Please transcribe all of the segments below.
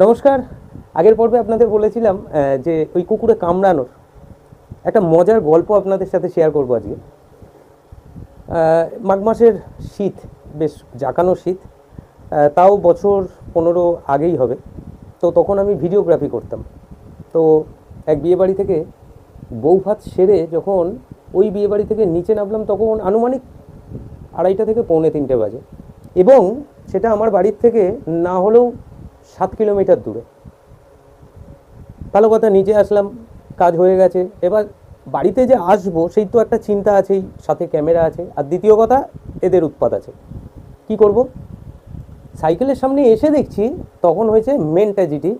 নমস্কার। আগের পর্বে আপনাদের বলেছিলাম যে ওই কুকুরে কামড়ানোর একটা মজার গল্প আপনাদের সাথে শেয়ার করব আজকে। মাঘ মাসের শীত, বেশ জাকানো শীত তাও বছর পনেরো আগেই হবে। তো তখন আমি ভিডিওগ্রাফি করতাম। তো এক বিয়েবাড়ি থেকে বৌভাত সেরে যখন ওই বিয়েবাড়ি থেকে নিচে নামলাম, তখন আনুমানিক আড়াইটা থেকে পৌনে তিনটে বাজে। এবং সেটা আমার বাড়ির থেকে না হলেও সাত কিলোমিটার দূরে। ভালো কথা নিচে আসলাম, কাজ হয়ে গেছে। এবার বাড়িতে যে আসব, সেই তো একটা চিন্তা আছেই, সাথে ক্যামেরা আছে। আর দ্বিতীয় কথা, এদের উৎপাত আছে। কি করব? সাইকেলের সামনে এসে দেখছি, তখন হয়েছে মেন ট্র্যাজেডি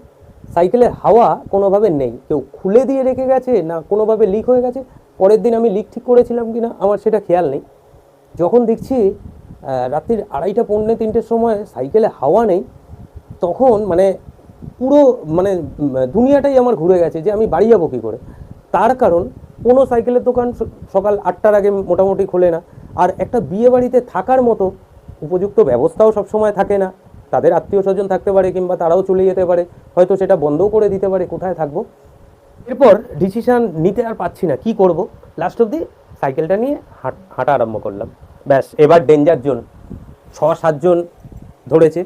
সাইকেলের হাওয়া কোনোভাবে নেই। কেউ খুলে দিয়ে রেখে গেছে না কোনোভাবে লিক হয়ে গেছে? পরের দিন আমি লিক ঠিক করেছিলাম কি না আমার সেটা খেয়াল নেই। যখন দেখছি রাত্রির আড়াইটা পৌনে তিনটের সময় সাইকেলে হাওয়া নেই তখন মানে পুরো মানে দুনিয়াটাই আমার ঘুরে গেছে যে আমি বাড়ি যাব কী করে। তার কারণ কোনো সাইকেলের দোকান সকাল আটটার আগে মোটামুটি খোলে না। আর একটা বিয়ে বাড়িতে থাকার মতো উপযুক্ত ব্যবস্থাও সবসময় থাকে না। তাদের আত্মীয় স্বজন থাকতে পারে কিংবা তারাও চলে যেতে পারে। হয়তো সেটা বন্ধও করে দিতে পারে, কোথায় থাকব? এরপর ডিসিশান নিতে আর পাচ্ছি না, কি করব? লাস্ট অবধি সাইকেলটা নিয়ে হাঁটা আরম্ভ করলাম। ব্যাস, এবার ডেঞ্জার জোন ছ সাতজন ধরেছে।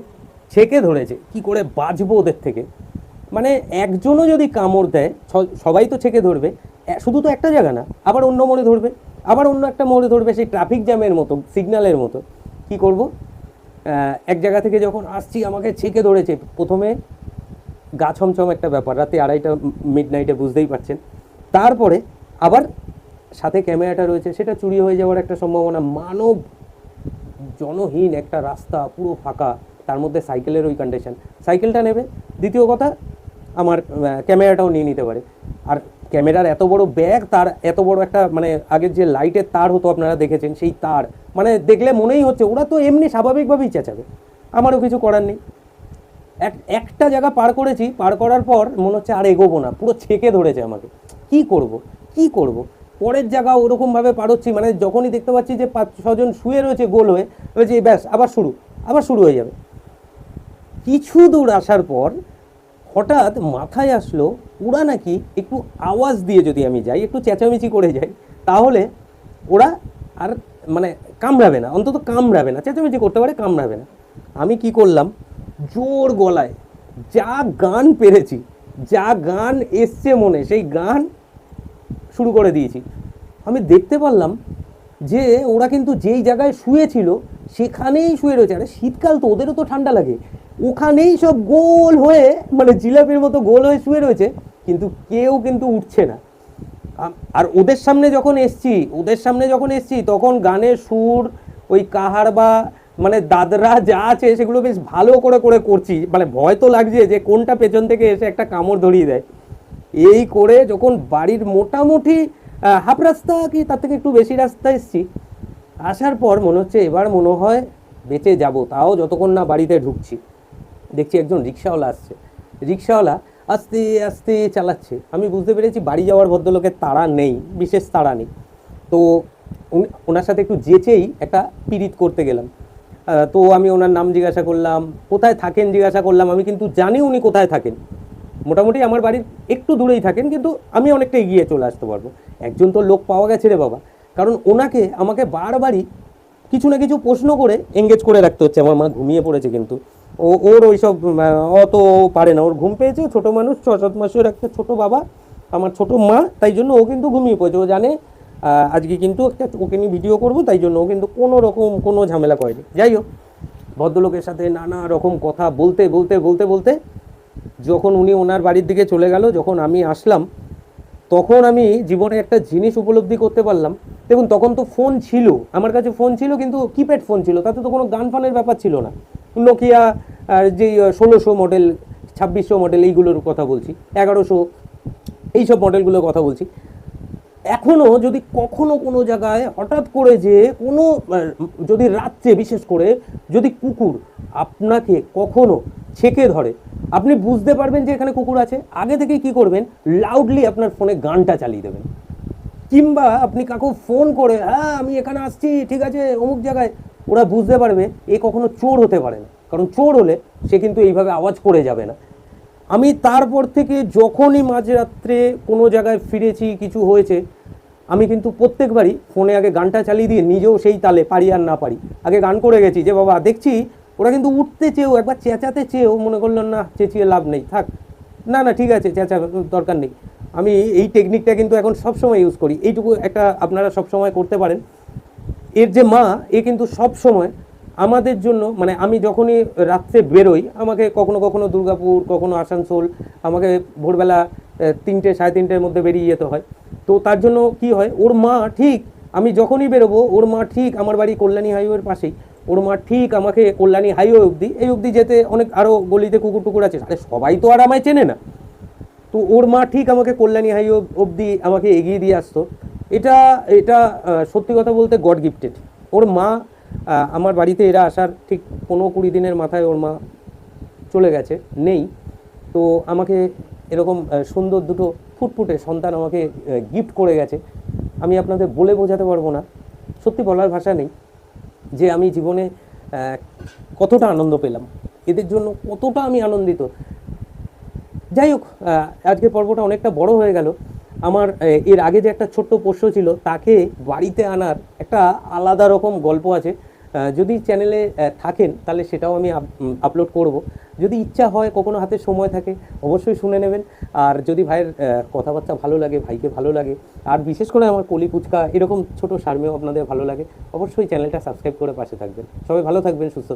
ছেকে ধরেছে, কি করে বাঁচবো ওদের থেকে? মানে একজনও যদি কামড় দেয় সবাই তো ছেকে ধরবে শুধু তো একটা জায়গা না, আবার অন্য মোড়ে ধরবে, আবার অন্য একটা মোড়ে ধরবে সেই ট্রাফিক জ্যামের মতো সিগন্যালের মতো, কি করব? এক জায়গা থেকে যখন আসছি, আমাকে ছেকে ধরেছে, প্রথমে গা ছমছম একটা ব্যাপার, রাতে আড়াইটা মিড নাইটে বুঝতেই পারছেন। তারপরে আবার সাথে ক্যামেরাটা রয়েছে, সেটা চুরি হয়ে যাওয়ার একটা সম্ভাবনা, মানব জনহীন একটা রাস্তা পুরো ফাঁকা। তার মধ্যে সাইকেলের ওই কন্ডিশন সাইকেলটা নেবে। দ্বিতীয় কথা, আমার ক্যামেরাটাও নিয়ে নিতে পারে। আর ক্যামেরার এত বড় ব্যাগ তার এত বড় একটা মানে আগের যে লাইটের তার হতো আপনারা দেখেছেন, সেই তার মানে দেখলে মনেই হচ্ছে, ওরা তো এমনি স্বাভাবিকভাবেই চেঁচাবে। আমারও কিছু করার নেই। এক, একটা জায়গা পার করেছি, পার করার পর মনে হচ্ছে, আর, এগোবো না, পুরো ছেঁকে ধরেছে আমাকে। কি করব? কি করব? পরের জায়গা ওরকমভাবে পারোচ্ছি মানে যখনই দেখতে পাচ্ছি যে পাঁচ, ছজন শুয়ে রয়েছে গোল হয়ে, বলছি ব্যাস, আবার শুরু আবার শুরু হয়ে যাবে। কিছু দূর আসার পর হঠাৎ মাথায় আসলো, ওরা নাকি একটু আওয়াজ দিয়ে যদি আমি যাই, একটু চেঁচামেচি করে যাই, তাহলে ওরা আর মানে কামড়াবে না, অন্তত কামড়াবে না, চেঁচামেচি করতে পারে, কামড়াবে না। আমি কি করলাম? জোর গলায় যা গান পেরেছি, যা গান এসছে মনে, সেই গান শুরু করে দিয়েছি। আমি দেখতে পারলাম যে ওরা কিন্তু যেই জায়গায় শুয়েছিল, সেখানেই শুয়ে রয়েছে। আরে শীতকাল তো, ওদেরও তো ঠান্ডা লাগে। ওখানেই সব গোল হয়ে মানে জিলাপির মতো গোল হয়ে শুয়ে রয়েছে, কিন্তু কেউ কিন্তু উঠছে না। আর ওদের সামনে যখন এসছি, ওদের সামনে যখন এসছি, তখন গানের সুর, ওই কাহার বা মানে দাদরা যা আছে, সেগুলো বেশ ভালো করে করে করছি। মানে ভয় তো লাগছে যে কোনটা পেছন থেকে এসে একটা কামড় ধরিয়ে দেয়। এই করে যখন বাড়ির মোটামুটি হাফ রাস্তা কি, তার থেকে একটু বেশি রাস্তা এসছি, আসার পর মনে হচ্ছে এবার মনে হয় বেঁচে যাব, তাও যতক্ষণ না বাড়িতে ঢুকছি। দেখছি একজন রিক্সাওয়ালা আসছে। রিক্সাওয়ালা আস্তে আস্তে চালাচ্ছে। আমি বুঝতে পেরেছি বাড়ি যাওয়ার ভদ্রলোকের তাড়া নেই, বিশেষ তাড়া নেই। তো ওনার সাথে একটু যেচেই একটা পিরিত করতে গেলাম। তো আমি ওনার নাম জিজ্ঞাসা করলাম, কোথায় থাকেন জিজ্ঞাসা করলাম, আমি কিন্তু জানি উনি কোথায় থাকেন। মোটামুটি আমার বাড়ির একটু দূরেই থাকেন, কিন্তু আমি অনেকটা এগিয়ে চলে আসতে পারব। একজন তো লোক পাওয়া গেছে রে বাবা। কারণ ওনাকে আমাকে বারবারই কিছু না কিছু প্রশ্ন করে এঙ্গেজ করে রাখতে হচ্ছে। আমার মা ঘুমিয়ে পড়েছে কিন্তু। ও ওর ওইসব অত পারে না। ওর ঘুম পেয়েছে, ছোট মানুষ ছ সাত মাসের একটা ছোট বাবা, আমার ছোট মা, তাই জন্য ও কিন্তু ঘুমিয়ে পড়েছে। ও জানে আজকে কিন্তু একটা ওকে নিয়ে ভিডিও করব, তাই জন্য ও কিন্তু কোনো রকম কোনো ঝামেলা করেনি। যাই হোক, ভদ্রলোকের সাথে নানা রকম কথা বলতে বলতে বলতে বলতে, যখন উনি ওনার বাড়ির দিকে চলে গেল, যখন আমি আসলাম, তখন আমি জীবনে একটা জিনিস উপলব্ধি করতে পারলাম। দেখুন, তখন তো ফোন ছিল, আমার কাছে ফোন ছিল, কিন্তু কিপ্যাড ফোন ছিল, তাতে তো কোনো গান ফানের ব্যাপার ছিল না। নোকিয়া আর যেই ষোলোশো মডেল ছাব্বিশশো মডেল এইগুলোর কথা বলছি, এগারোশো, এইসব মডেলগুলোর কথা বলছি এখনও যদি কখনো কোনো জায়গায় হঠাৎ করে যে কোনো যদি রাত্রে বিশেষ করে যদি কুকুর আপনাকে কখনো ছেকে ধরে, আপনি বুঝতে পারবেন যে এখানে কুকুর আছে, আগে থেকে কি করবেন? লাউডলি আপনার ফোনে গানটা চালিয়ে দেবেন। কিংবা আপনি কাকু ফোন করে হ্যাঁ আমি এখানে আসছি, ঠিক আছে, অমুক জায়গায়। ওরা বুঝতে পারবে এ কখনো চোর হতে পারে না। কারণ চোর হলে সে কিন্তু এইভাবে আওয়াজ করে যাবে না। আমি তারপর থেকে যখনই মাঝরাত্রে কোনো জায়গায় ফিরেছি, কিছু হয়েছে, আমি কিন্তু প্রত্যেকবারই ফোনে আগে গানটা চালিয়ে দিয়ে নিজেও সেই তালে পারি আর না পারি। আগে গান করে গেছি যে, বাবা, দেখছি ওরা কিন্তু উঠতে চেয়েও, একবার চেঁচাতে চেয়েও মনে করল, না, চেঁচিয়ে লাভ নেই, থাক। না না, ঠিক আছে চেঁচা দরকার নেই। আমি এই টেকনিকটা কিন্তু এখন সবসময় ইউজ করি। এইটুকু একটা আপনারা সবসময় করতে পারেন। এর যে মা, এ কিন্তু সব সময় আমাদের জন্য মানে আমি যখনই রাত্রে বেরোই, আমাকে কখনো কখনো দুর্গাপুর, কখনো আসানসোল, আমাকে ভোরবেলা তিনটে, সাড়ে তিনটের মধ্যে বেরিয়ে যেতে হয়। তো তার জন্য কি হয়, ওর মা ঠিক, আমি যখনই বেরোবো, ওর মা ঠিক আমার বাড়ি কল্যাণী হাইওয়ের পাশেই। ওর মা ঠিক আমাকে কল্যাণী হাইওয়ে অবধি, এই অবধি যেতে অনেক আরও গলিতে কুকুর টুকুর আছে, আরে সবাই তো আর আমায় চেনে না। তো ওর মা ঠিক আমাকে কল্যাণী হাইওয়ে অবধি আমাকে এগিয়ে দিয়ে আসতো। এটা এটা সত্যি কথা বলতে গড গিফটেড ওর মা আমার বাড়িতে এরা আসার ঠিক পনেরো কুড়ি দিনের মাথায় ওর মা চলে গেছে, নেই। তো আমাকে এরকম সুন্দর দুটো ফুটফুটে সন্তান আমাকে গিফট করে গেছে। আমি আপনাদের বলে বোঝাতে পারব না। সত্যি বলার ভাষা নেই যে আমি জীবনে কতটা আনন্দ পেলাম। এদের জন্য কতটা আমি আনন্দিত। যাই হোক আজকের পর্বটা অনেকটা বড় হয়ে গেল। আমার এর আগে যে একটা ছোট্ট পোষ্য ছিল, তাকে বাড়িতে আনার একটা আলাদা রকম গল্প আছে। যদি চ্যানেলে থাকেন, তাহলে সেটাও আমি আপলোড করব। যদি ইচ্ছা হয়, কখনো হাতে সময় থাকে, অবশ্যই শুনে নেবেন। আর যদি ভাইয়ের কথাবার্তা ভালো লাগে, ভাইকে ভালো লাগে, আর বিশেষ করে আমার কলি কুচকা এরকম ছোট সারমেও আপনাদের ভালো লাগে, অবশ্যই চ্যানেলটা সাবস্ক্রাইব করে পাশে থাকবেন। সবাই ভালো থাকবেন, সুস্থ